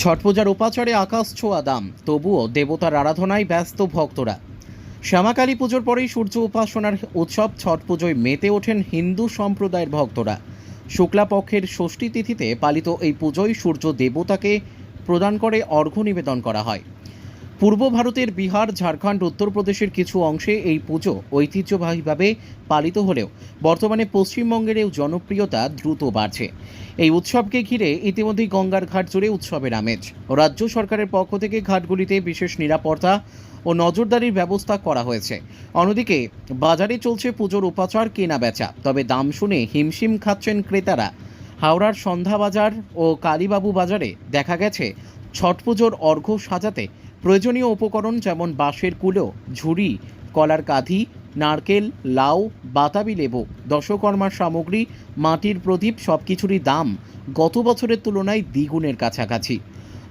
ছট পূজার উপাচারে আকাশ ছোঁয়া দাম, তবুও দেবতার আরাধনায় ব্যস্ত ভক্তরা। শ্যামাকালী পুজোর পরেই সূর্য উপাসনার উৎসব ছট পুজোয় মেতে ওঠেন হিন্দু সম্প্রদায়ের ভক্তরা। শুক্লাপক্ষের ষষ্ঠী তিথিতে পালিত এই পুজোয় সূর্য দেবতাকে প্রদান করে অর্ঘ্য নিবেদন করা হয়। পূর্ব ভারতের বিহার, ঝাড়খণ্ড, উত্তরপ্রদেশের কিছু অংশে এই পুজো ঐতিহ্যবাহীভাবে পালিত হলেও বর্তমানে পশ্চিমবঙ্গের এই জনপ্রিয়তা দ্রুত বাড়ছে। এই উৎসবকে ঘিরে ইতিমধ্যেই গঙ্গার ঘাট জুড়ে উৎসবের আমেজ। রাজ্য সরকারের পক্ষ থেকে ঘাটগুলিতে বিশেষ নিরাপত্তা ও নজরদারির ব্যবস্থা করা হয়েছে। অন্যদিকে, বাজারে চলছে পুজোর উপাচার কেনা বেচা তবে দাম শুনে হিমশিম খাচ্ছেন ক্রেতারা। হাওড়ার সন্ধ্যা বাজার ও কালীবাবু বাজারে দেখা গেছে, ছট পুজোর অর্ঘ্য সাজাতে প্রয়োজনীয় উপকরণ যেমন বাঁশের কুলো, ঝুড়ি, কলার কাঁধি, নারকেল, লাউ, বাতাবি লেবু, দশকর্মার সামগ্রী, মাটির প্রদীপ সব কিছুরই দাম গত বছরের তুলনায় দ্বিগুণের কাছাকাছি।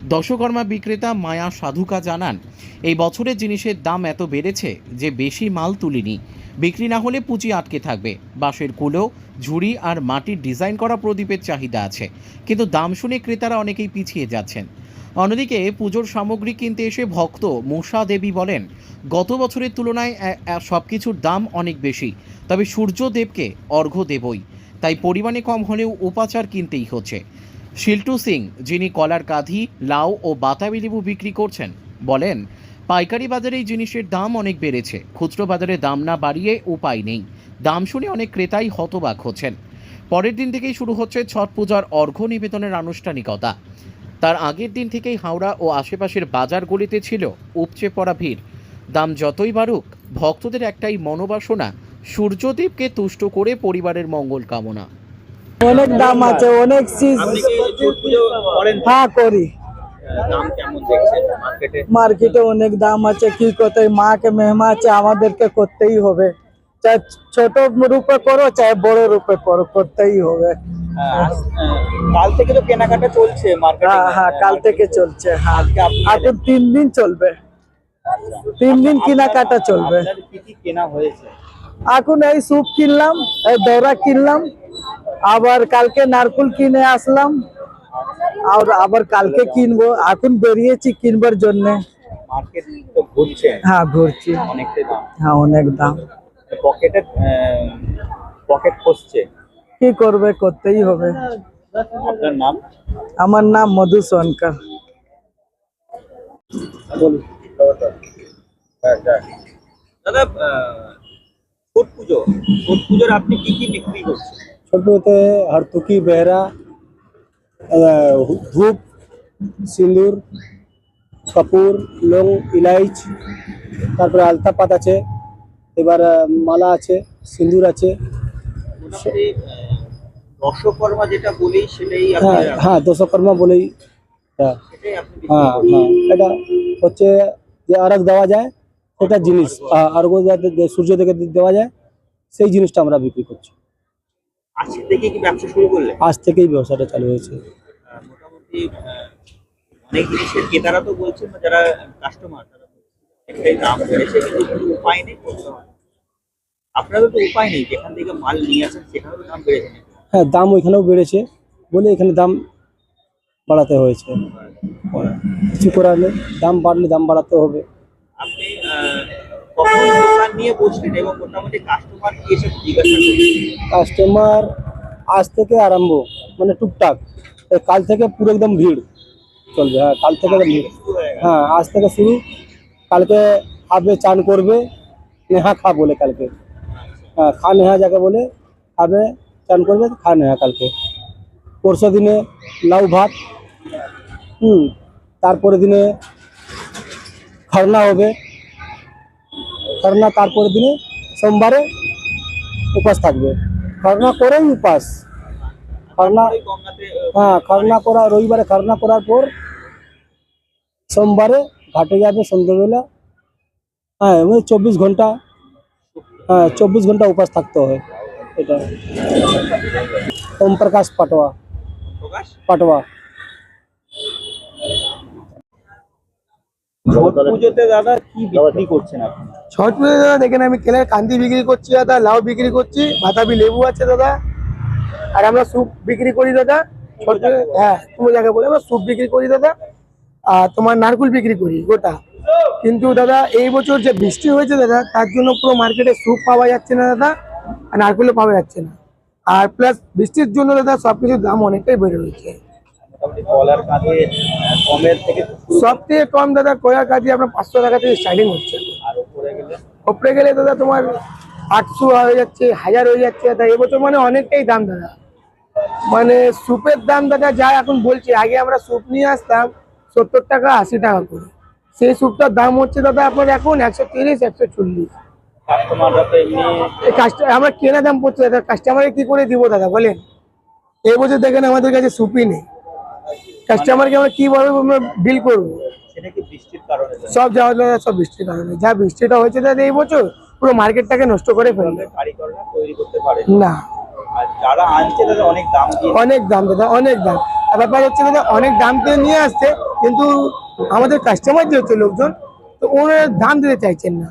দশকর্মা বিক্রেতা মায়া সাধুকা জানান, এই বছরের জিনিসের দাম এত বেড়েছে যে বেশি মাল তুলিনি। বিক্রি না হলে পুঁজি আটকে থাকবে। বাঁশের কুলো, ঝুড়ি আর মাটির ডিজাইন করা প্রদীপের চাহিদা আছে। কিন্তু দাম শুনে ক্রেতারা অনেকেই পিছিয়ে যাচ্ছেন। অন্যদিকে পুজোর সামগ্রী কিনতে এসে ভক্ত মূষা দেবী বলেন, গত বছরের তুলনায় সব কিছুর দাম অনেক বেশি। তবে সূর্যদেবকে অর্ঘ্য দেবই। তাই পরিমাণে কম হলেও উপাচার কিনতেই হচ্ছে। শিল্টু সিং, যিনি কলার কাঁধি, লাউ ও বাতাবি লেবু বিক্রি করছেন, বলেন, পাইকারি বাজারে এই জিনিসের দাম অনেক বেড়েছে। খুচরো বাজারে দাম না বাড়িয়ে উপায় নেই। দাম শুনে অনেক ক্রেতাই হতবাক হচ্ছেন। পরের দিন থেকেই শুরু হচ্ছে ছট পূজার অর্ঘ্য নিবেদনের আনুষ্ঠানিকতা। তার আগের দিন থেকেই হাওড়া ও আশেপাশের বাজারগুলিতে ছিল উপচে পড়া ভিড়। দাম যতই বাড়ুক ভক্তদের একটাই মনোবাসনা সূর্যদেবকে তুষ্ট করে পরিবারের মঙ্গল কামনা। অনেক দাম আছে অনেক চিজ হ্যাঁ করি। দাম কেমন দেখছেন মার্কেটে মার্কেটে অনেক দাম আছে কি করতে মাকে মেহমা আছে আমাদেরকে করতেই হবে। চাই ছোট রূপে করো চাই বড় রূপে করো করতেই হবে। কাল থেকে তো কেনাকাটা চলছে মার্কেটে হ্যাঁ হ্যাঁ কাল থেকে চলছে হ্যাঁ। এখন তিন দিন চলবে। তিন দিন কেনাকাটা চলবে। কি কি কেনা হয়েছে? এখন এই স্যুপ কিনলাম এই দৌড়া কিনলাম আবার কালকে নারকুল কিনে আসলাম আর আবার কালকে কিনবো। এখন বেরিয়েছি কিনবার জন্য। মার্কেট তো ঘুরছে। হ্যাঁ ঘুরছি। অনেকটাই দাম। হ্যাঁ অনেক দাম। পকেটে পকেট খসছে কি করবে করতেই হবে। আপনার নাম? আমার নাম মধু সোনকার। বলুন দাদা আহ, ছট পুজো। ছট পুজোর আপনি কি কি বিক্রি করছেন? ছোট হতে হরতুকি বেহরা ধূপ সিঁদুর কপুর লং ইলাইচ তারপরে আলতা পাত আছে এবার মালা আছে সিঁদুর আছে। দশকর্মা যেটা বলি সেটাই হ্যাঁ হ্যাঁ দশকর্মা বলেই হ্যাঁ হ্যাঁ হ্যাঁ এটা হচ্ছে যে আরগ দেওয়া যায় সেটা জিনিস। আরগ দে- সূর্য থেকে দেওয়া যায় সেই জিনিসটা আমরা বিক্রি করছি। আজকে থেকে কি ব্যবসা শুরু করলেন? আজ থেকেই ব্যবসাটা চালু হয়েছে। মোটামুটি অনেক জিনিসের ক্রেতারা তো বলছেন যারা কাস্টমার তারা বলছেন, দাম বেড়েছে কিন্তু উপায় নেই করতে হবে। আপনাদের তো উপায় নেই যেখান থেকে মাল নিয়ে আসেন সেখানেও দাম বেড়েছে? হ্যাঁ দাম ওইখানেও বেড়েছে বলে এখানে দাম বাড়াতে হয়েছে। কিছু করার নেই দাম বাড়লে দাম বাড়াতে হবে। আপনি দোকান নিয়ে বসলেন এবং মোটামুটি কাস্টমার কি এসে জিজ্ঞাসা কাস্টমার আজ থেকে আরম্ভ মানে টুকটাক। কাল থেকে পুরো একদম ভিড় চলবে হ্যাঁ কাল থেকে ভিড়। হয়ে হ্যাঁ আজ থেকে শুরু। কালকে খাবে চান করবে নেহা খা বলে কালকে। হ্যাঁ খা নেহা যাকে বলে খাবে চান করবে খা নেহা কালকে। পরশু দিনে লাউ ভাত হুম তারপরে দিনে খরনা হবে। খরনা তারপরে দিনে সোমবারে উপাস থাকবে। খরনা করেই উপাস। খরনা ওই গঙ্গাতে আহ, হ্যাঁ খরনা করা রবিবারে খরনা করার পর সোমবারে ঘাটে যাবে সন্ধ্যেবেলা। হ্যাঁ ওই চব্বিশ ঘণ্টা হ্যাঁ চব্বিশ ঘণ্টা উপাস থাকতে হয়। এটা। ওম প্রকাশ? পাটোয়া। প্রকাশ পাটোয়া পুজোতে দাদা কি বিক্রি করছেন আপনি? ছট পুজো দাদা দেখেন আমি কেলের কান্দি বিক্রি করছি দাদা লাউ বিক্রি করছি বাতাবি লেবু আছে দাদা। আর আমরা স্যুপ বিক্রি করি দাদা হ্যাঁ তুমি যাকে বলে আমরা স্যুপ বিক্রি করি দাদা আর তোমার নারকুল বিক্রি করি গোটা। কিন্তু দাদা এই বছর যে বৃষ্টি হয়েছে দাদা তার জন্য পুরো মার্কেটে স্যুপ পাওয়া যাচ্ছে না দাদা। আর নারকুলও পাওয়া যাচ্ছে না। আর প্লাস বৃষ্টির জন্য দাদা সবকিছুর দাম অনেকটাই বেড়ে রয়েছে। কলার সব থেকে কম দাদা কয়ার কাজে আপনার পাঁচশো টাকা থেকে স্টার্টিং হচ্ছে। উপরে ওপরে গেলে দাদা তোমার আটশো হয়ে যাচ্ছে হাজার হয়ে যাচ্ছে দাদা এবছর মানে অনেকটাই দাম দাদা। মানে স্যুপের দাম দাদা যা এখন বলছি আগে আমরা স্যুপ নিয়ে আসতাম সত্তর টাকা আশি টাকা করে। সেই স্যুপটার দাম হচ্ছে দাদা আপনার এখন একশো তিরিশ একশো চল্লিশ। কাস্টমাররা তো এমনি কাস্টমার আমরা কেনা দাম পড়ছে দাদা কাস্টমারকে কি করে দিব দাদা বলেন। এই বছর দেখেন আমাদের কাছে সুপি নেই। কাস্টমারকে আমরা কীভাবে বিল করব। কি সব যাওয়া দাদা সব বৃষ্টির কারণে। যা বৃষ্টিটা হয়েছে দাদা এই বছর পুরো মার্কেটটাকে নষ্ট করে ফেলবে। না অনেক দাম দাদা অনেক দাম। ব্যাপার হচ্ছে দাদা অনেক দাম দিয়ে নিয়ে আসছে কিন্তু আমাদের কাস্টমার যে হচ্ছে লোকজন তো ওরা দাম দিতে চাইছেন না।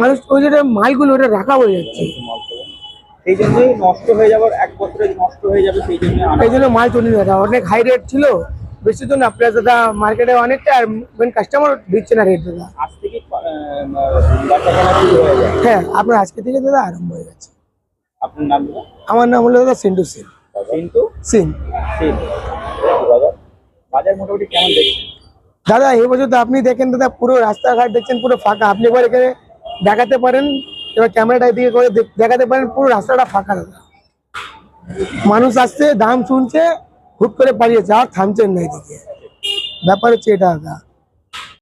মানুষ ওই যেটা মালগুলো ওটা রাখা হয়ে যাচ্ছে। সেই জন্যই নষ্ট হয়ে যাবার এক বছরে নষ্ট হয়ে যাবে সেই জন্য এই জন্য মাল তুলি দাদা অনেক হাই রেট ছিল বেশি তো না প্লাস দাদা মার্কেটে অনেকটা আর মেন কাস্টমার দিচ্ছে না রেট দাদা। আজ থেকে হয়ে আপনার আজকে থেকে দাদা আরম্ভ হয়ে গেছে। আপনার নাম আমার নাম হলো দাদা সিন্টু সিং কিন্তু সিং বাজার? মোটামুটি কেমন দেখছেন? দাদা এই বছর তো আপনি দেখেন দাদা পুরো রাস্তাঘাট দেখছেন পুরো ফাঁকা। আপনি এবার এখানে দেখাতে পারেন, এবার ক্যামেরাটা এদিকে করে দেখাতে পারেন, পুরো রাস্তাটা ফাঁকা দাদা। মানুষ আসছে, দাম শুনছে, হুট করে পালিয়েছে, আর থামছেন না এদিকে। ব্যাপার হচ্ছে এটা, দাদা।